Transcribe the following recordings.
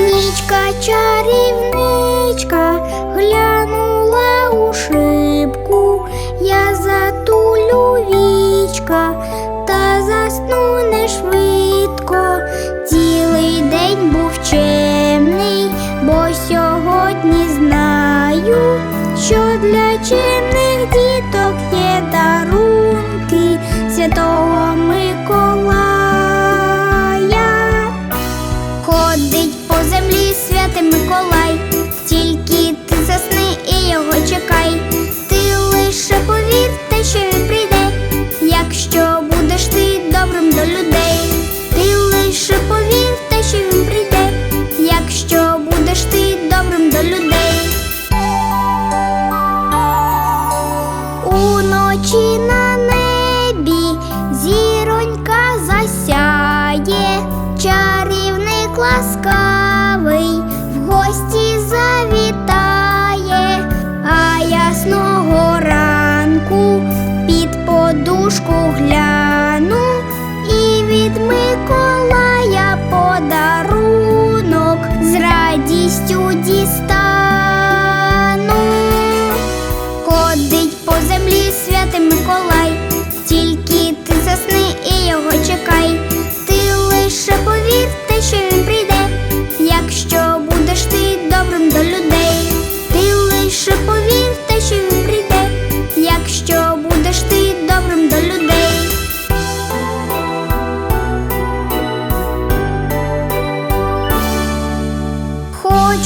Нічка чарівничка глянула у шибку, я затулю вічка та засну не швидко. Цілий день був чемний, бо сьогодні знаю, що для чемних діток є дарунки святого Микола.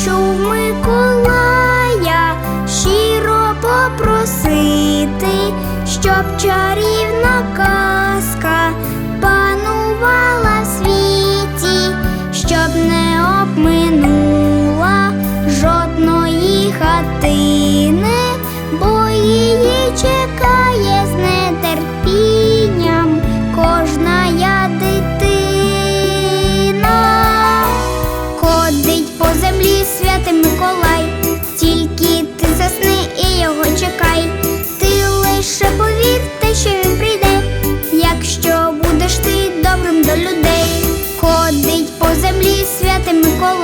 Чув Миколая щиро попросити, щоб чарівна. ходить по землі святий Миколай, тільки ти засни і його чекай, ти лише повір те, що він прийде, якщо будеш ти добрим до людей, ходить по землі святий Миколай.